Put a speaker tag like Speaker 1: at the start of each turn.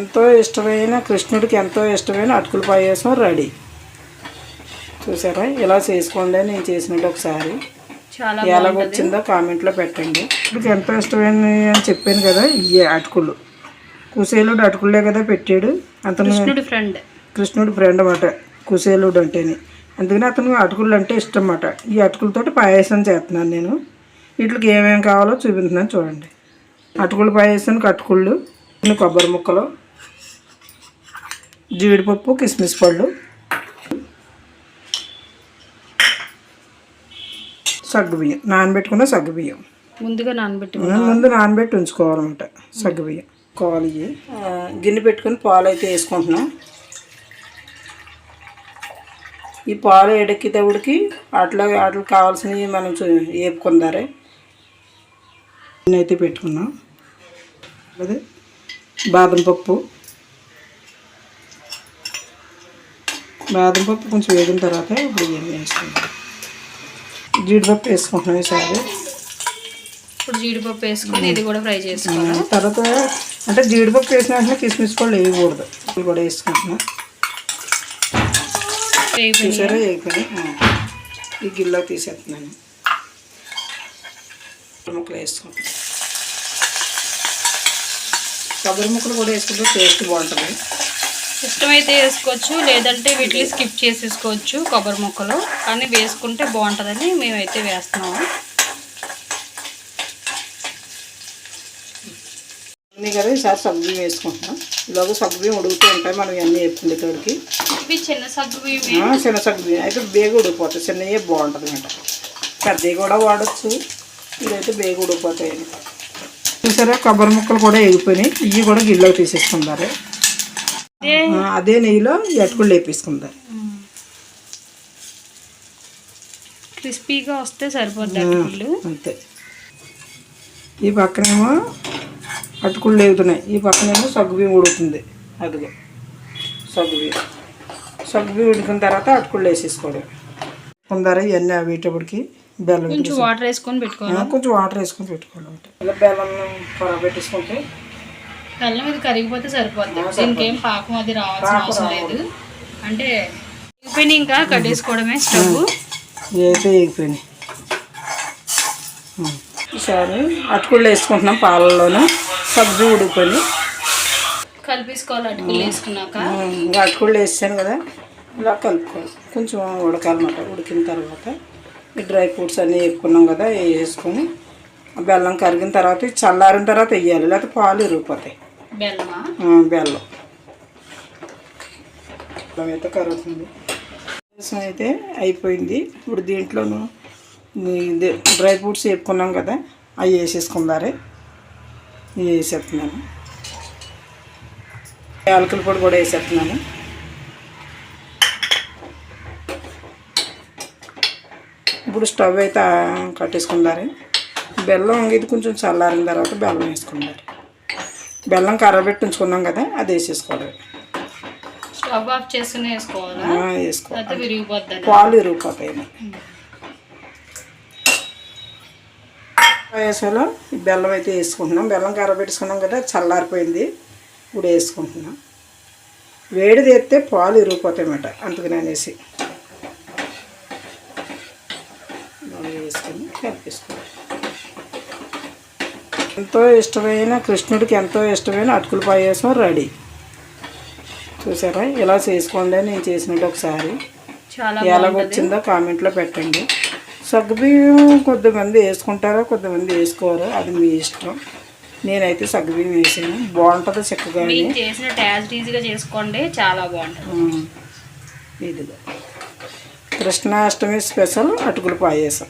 Speaker 1: ఎంతో ఇష్టమైన కృష్ణుడికి ఎంతో ఇష్టమైన అటుకుల పాయసం రెడీ. చూసారా? ఇలా చేసుకోండి నేను చేసినట్టు ఒకసారి.
Speaker 2: చాలా
Speaker 1: ఎలాగొచ్చిందో కామెంట్లో పెట్టండి. మీకు ఎంతో ఇష్టమైన అని చెప్పాను కదా ఇవే అటుకులు. కుసేలుడు అటుకులే కదా పెట్టాడు. అతను
Speaker 2: కృష్ణుడి ఫ్రెండ్
Speaker 1: కృష్ణుడి ఫ్రెండ్ అన్నమాట కుసేలుడు అంటేని. అందుకని అతను అటుకులు అంటే ఇష్టం అన్నమాట. ఈ అటుకులతోటి పాయసం చేస్తున్నాను నేను. వీటికి ఏమేమి కావాలో చూపించున్నాను చూడండి. అటుకులు పాయసానికి అటుకుళ్ళు కొబ్బరి ముక్కలు. జీడిపప్పు కిస్మిస్ పళ్ళు. సగ్గుబియ్యం నానబెట్టుకున్న సగ్గుబియ్యం
Speaker 2: ముందుగా నానబెట్టి
Speaker 1: ముందు నానబెట్టి ఉంచుకోవాలన్నమాట. సగ్గుబియ్యం కోవాలి. గిన్నె పెట్టుకుని పాలు అయితే వేసుకుంటున్నాం. ఈ పాలు ఎడెక్కేటప్పటికి అట్లా వాటికి కావాల్సినవి మనం వేపుకుందారే గిన్నె అయితే పెట్టుకున్నాం. అదే బాదం పప్పు. బాదం పప్పు కొంచెం వేగిన తర్వాత ఇప్పుడు ఇవన్నీ వేసుకుంటాం జీడిపప్పు వేసుకుంటున్నాం ఈసారి
Speaker 2: ఇప్పుడు జీడిపప్పు వేసుకొని ఇది కూడా ఫ్రై చేసుకోవాలి.
Speaker 1: తర్వాత అంటే జీడిపప్పు వేసిన వెంటనే కిస్మిస్ కూడా వేయకూడదు. ఇవి కూడా వేసుకుంటున్నా. చూసారా? వేగిపోయి ఈ గిల్లో తీసేస్తున్నాను. ముక్కలు వేసుకుంటాను కొబ్బరి ముక్కలు కూడా వేసుకుంటే టేస్ట్ బాగుంటుంది.
Speaker 2: ఇష్టమైతే వేసుకోవచ్చు లేదంటే వీటిని స్కిప్ చేసేసుకోవచ్చు కొబ్బరి ముక్కలు. కానీ వేసుకుంటే బాగుంటుందని మేమైతే వేస్తున్నాము.
Speaker 1: అన్నీ కదా ఈసారి సగ్గుబియ్యం వేసుకుంటున్నాం. ఇలాగ సగ్గుబియ్యం ఉడుకుతూ ఉంటాయి మనం ఇవన్నీ వేపుకుండే తోడికి
Speaker 2: చిన్న సగ్గు బియ్యమే
Speaker 1: ఆ, చిన్న సగ్గుబియ్యం. అయితే బేగ ఉడికిపోతాయి. చిన్నవి బాగుంటుంది అనమాట పెద్దవి కూడా వాడచ్చు. ఇదైతే బేగ ఉడికిపోతాయి. చూసారా? కొబ్బరి ముక్కలు కూడా ఎగిపోయినాయి ఇవి కూడా గిల్లోకి ఆ, అదే నెయ్యిలో అటుకులు వేపేసుకుందారు
Speaker 2: క్రిస్పీగా వస్తే సరిపోద్ది అటుకులు.
Speaker 1: అంతే. ఈ పక్కనేమో అటుకులు లేగుతున్నాయి. ఈ పక్కనేమో సగ్గుబియ్యం ఉడుకుతుంది. అదిగో సగ్గుబియ్యం. సగ్గుబియ్యం ఉడికిన తర్వాత అటుకులు వేసేసుకోవడం. కొందరు ఇవన్నీ అవేటప్పటికి బెల్లం
Speaker 2: కొంచెం వాటర్ వేసుకొని పెట్టుకోవాలి?
Speaker 1: కొంచెం వాటర్ వేసుకొని పెట్టుకోవాలి ఇలా బెల్లం పొర పెట్టేసుకుంటే
Speaker 2: బెల్లం ఇది కరిగిపోతే సరిపోద్ది. దీనికి ఏం పాకం అది రావాల్సిన అవసరం లేదు. అంటే అయిపోయినాయి ఇంకా కట్టేసుకోవడమే స్టవ్
Speaker 1: ఉం. ఈసారి అటుకుళ్ళు వేసుకుంటున్నాం పాలల్లోనూ. సబ్జీ ఉడికిపోయి
Speaker 2: కలిపేసుకోవాలి అటుకులు వేసుకున్నాక.
Speaker 1: ఇంకా అటుకుళ్ళు వేసాను కదా. ఇలా కలుపుకోవాలి. కొంచెం ఉడకాలన్నమాట. ఉడికిన తర్వాత ఈ డ్రై ఫ్రూట్స్ అన్నీ వేపుకున్నాం కదా వేసుకొని. బెల్లం కరిగిన తర్వాత చల్లారిన తర్వాత వేయాలి. లేకపోతే పాలు ఇరిగిపోతాయి. బెల్లం. బెల్లం అయితే కరుగుతుంది రసం అయితే అయిపోయింది. ఇప్పుడు దీంట్లోనూ డ్రై ఫ్రూట్స్ వేపుకున్నాం కదా అవి వేసేసుకుందారే ఇవి వేసేస్తున్నాను. యాలకుల పొడి కూడా వేసేస్తున్నాను. ఇప్పుడు స్టవ్ అయితే కట్టేసుకుందారే బెల్లం ఇది కొంచెం చల్లారిన తర్వాత బెల్లం వేసుకుందారు బెల్లం కర్రబెట్టి ఉంచుకున్నాం కదా అది వేసేసుకోవాలి.
Speaker 2: స్టవ్ ఆఫ్ చేసుకుని వేసుకోవాలా?
Speaker 1: పాలు ఇరిగిపోతాయి పాయసంలో ఈ బెల్లం అయితే వేసుకుంటున్నాం. బెల్లం కర్రబెట్టుకున్నాం కదా చల్లారిపోయింది. ఇప్పుడు వేసుకుంటున్నాం. వేడి తెస్తే పాలు ఇరిగిపోతాయి అన్నమాట అందుకని అనేసి. వేసుకొని కలిపేసుకోవాలి. ఎంతో ఇష్టమైన కృష్ణుడికి ఎంతో ఇష్టమైన అటుకుల పాయసం రెడీ. చూసారా? ఇలా చేసుకోండి నేను చేసినట్టు ఒకసారి.
Speaker 2: చాలా
Speaker 1: ఎలాగొచ్చిందో కామెంట్లో పెట్టండి. సగ్గుబియ్యం కొద్దిమంది వేసుకుంటారో కొద్దిమంది వేసుకోరు? అది మీ ఇష్టం. నేనైతే సగ్గుబియ్యం వేసాను. బాగుంటుంది చక్కగా
Speaker 2: చేసిన ఈజీగా చేసుకోండి చాలా బాగుంటుంది.
Speaker 1: ఇదిగా. కృష్ణాష్టమి స్పెషల్ అటుకుల పాయసం.